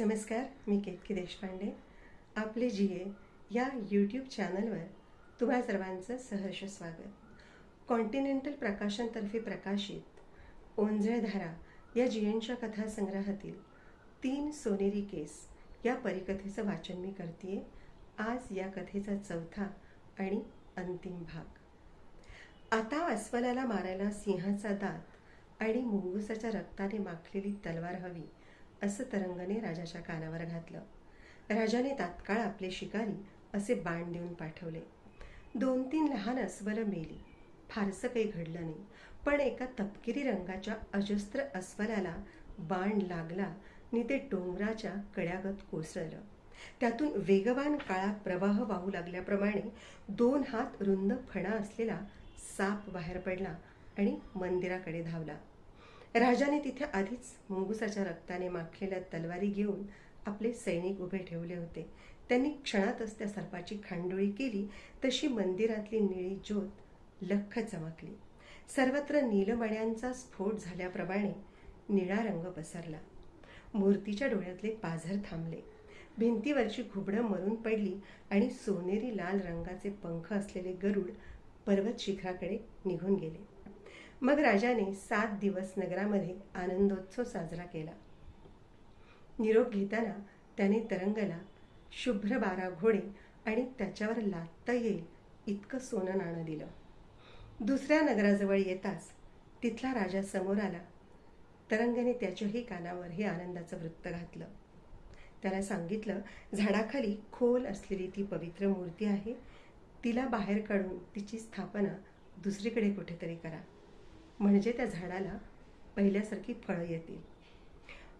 नमस्कार मी केतकी देशपांडे. आपले जी ए या यूट्यूब चॅनलवर तुम्हा सर्वांचं सहर्ष स्वागत. कॉन्टिनेंटल प्रकाशनतर्फे प्रकाशित ओंजळधारा या जी एनच्या कथासंग्रहातील तीन सोनेरी केस या परिकथेचं वाचन मी करते आज या कथेचा चौथा आणि अंतिम भाग. आता अस्वलाला मारायला सिंहाचा दात आणि मुंगुसाच्या रक्ताने माखलेली तलवार हवी. असं तरंगने राजाच्या कानावर घातलं. राजाने तात्काळ आपले शिकारी असे बाण देऊन पाठवले. दोन तीन लहान अस्वलं मेली. फारसं काही घडलं नाही पण एका तपकिरी रंगाच्या अजस्त्र अस्वलाला बाण लागला आणि ते डोंगराच्या कड्यागत कोसळलं. त्यातून वेगवान काळा प्रवाह वाहू लागल्याप्रमाणे दोन हात रुंद फणा असलेला साप बाहेर पडला आणि मंदिराकडे धावला. राजाने तिथे आधीच मुंगुसाच्या रक्ताने माखलेल्या तलवारी घेऊन आपले सैनिक उभे ठेवले होते. त्यांनी क्षणातच त्या सर्पाची खांडोळी केली तशी मंदिरातली निळी ज्योत लख चमकली. सर्वत्र नीलमण्यांचा स्फोट झाल्याप्रमाणे निळा रंग पसरला. मूर्तीच्या डोळ्यातले पाझर थांबले. भिंतीवरची घुबडं मरून पडली आणि सोनेरी लाल रंगाचे पंख असलेले गरुड पर्वत शिखराकडे निघून गेले. मग राजाने सात दिवस नगरामध्ये आनंदोत्सव साजरा केला. निरोप घेताना त्याने तरंगला शुभ्र बारा घोडे आणि त्याच्यावर लादता येईल इतकं सोनं नाणं दिलं. दुसऱ्या नगराजवळ येताच तिथला राजा समोर आला. तरंगने त्याच्याही कानावर हे आनंदाचं वृत्त घातलं. त्याला सांगितलं झाडाखाली खोल असलेली ती पवित्र मूर्ती आहे. तिला बाहेर काढून तिची स्थापना दुसरीकडे कुठेतरी करा. म्हणजे त्या झाडाला पहिल्यासारखी फळं येतील.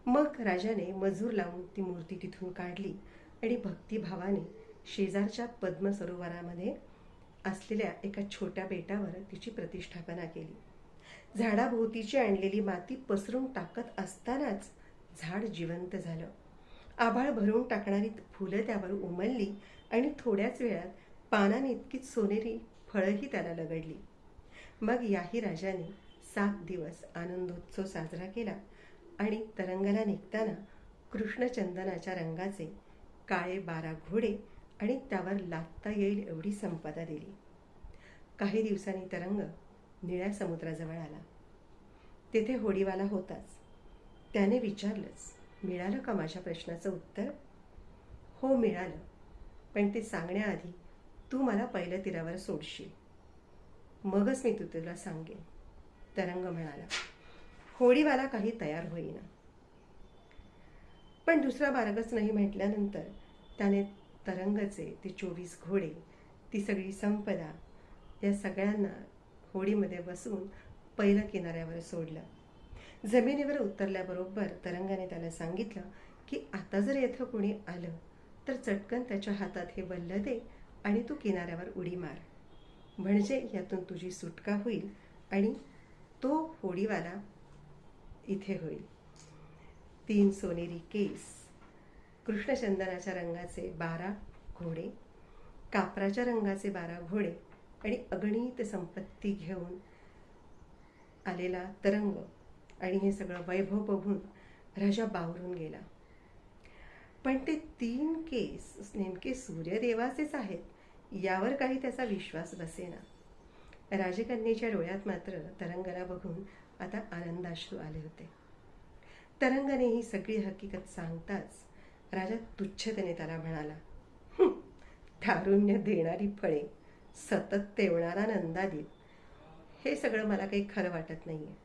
मग राजाने मजूर लावून ती मूर्ती तिथून काढली आणि भक्तिभावाने शेजारच्या पद्म सरोवरामध्ये असलेल्या एका छोट्या बेटावर तिची प्रतिष्ठापना केली. झाडाभोवतीची आणलेली माती पसरून टाकत असतानाच झाड जिवंत झालं. आभाळ भरून टाकणारी फुलं त्यावर उमलली आणि थोड्याच वेळात पानाने इतकीच सोनेरी फळंही त्याला लगडली. मग याही राजाने सात दिवस आनंदोत्सव साजरा केला आणि तरंगाला निघताना कृष्णचंदनाच्या रंगाचे काळे बारा घोडे आणि त्यावर लादता येईल एवढी संपदा दिली. काही दिवसांनी तरंग निळ्या समुद्राजवळ आला. तेथे होडीवाला होताच. त्याने विचारलंच मिळालं का माझ्या प्रश्नाचं उत्तर? हो मिळालं. पण ते सांगण्याआधी तू मला पहिल्या तीरावर सोडशील. मगच मी तू तुला सांगेन. तरंग म्हणाला होडीवाला काही तयार होईना. पण दुसरा मार्गच नाही म्हटल्यानंतर त्याने तरंगचे ते चोवीस घोडे ती सगळी संपदा या सगळ्यांना होडीमध्ये बसून पहिलं किनाऱ्यावर सोडलं. जमिनीवर उतरल्याबरोबर तरंगाने त्याला सांगितलं की आता जर येथं कोणी आलं तर चटकन त्याच्या हातात हे बल्ल दे आणि तू किनाऱ्यावर उडी मार. म्हणजे यातून तुझी सुटका होईल आणि तो होडीवाला इथे होईल. तीन सोनेरी केस कृष्णचंदनाच्या रंगाचे बारा घोडे कापराच्या रंगाचे बारा घोडे आणि अगणित संपत्ती घेऊन आलेला तरंग आणि हे सगळं वैभव बघून राजा बावरून गेला. पण ते तीन केस नेमके सूर्यदेवाचेच आहेत यावर काही त्याचा विश्वास बसेना. राजकन्येच्या डोळ्यात मात्र तरंगला बघून आता आनंदाश्रू आले होते. तरंगने ही सगळी हकीकत सांगताच राजा तुच्छतेने त्याला म्हणाला तारुण्य देणारी फळे सतत तेवणारा नंदादीप हे सगळं मला काही खरं वाटत नाहीये.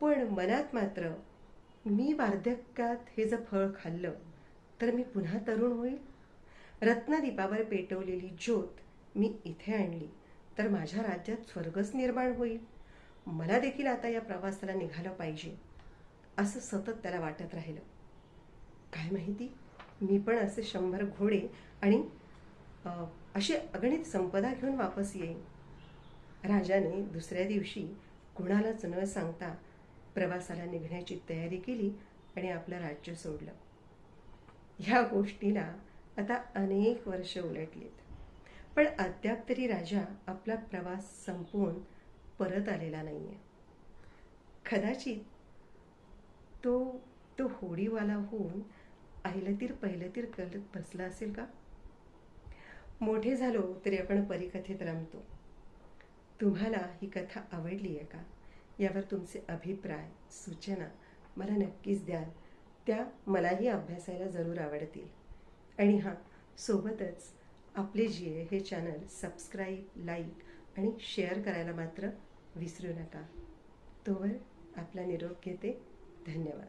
पण मनात मात्र मी वार्धक्यात हे जर फळ खाल्लं तर मी पुन्हा तरुण होईल. रत्नदीपावर पेटवलेली ज्योत मी इथे आणली. तर माझ्या राज्यात स्वर्गच निर्माण होईल. मला देखील आता या प्रवासाला निघालं पाहिजे असं सतत त्याला वाटत राहिलं. काय माहिती? मी पण असे शंभर घोडे आणि अशी अगणित संपदा घेऊन वापस येईन. राजाने दुसऱ्या दिवशी कुणालाच न सांगता प्रवासाला निघण्याची तयारी केली आणि आपलं राज्य सोडलं. ह्या गोष्टीला आता अनेक वर्ष उलटलीत. पण अद्याप तरी राजा आपला प्रवास संपवून परत आलेला नाही आहे कदाचित तो तो होडीवाला होऊन आईलतीर पहिलतीर करत बसला असेल का? मोठे झालो तरी आपण परिकथेत रमतो. तुम्हाला ही कथा आवडली आहे का? यावर तुमचे अभिप्राय सूचना मला नक्कीच द्याल. त्या मलाही अभ्यासायला जरूर आवडतील. आणि हां सोबतच आपले जी आहे हे चॅनल सबस्क्राईब लाईक आणि शेअर करायला मात्र विसरू नका. तोवर आपला निरोप घेते. धन्यवाद.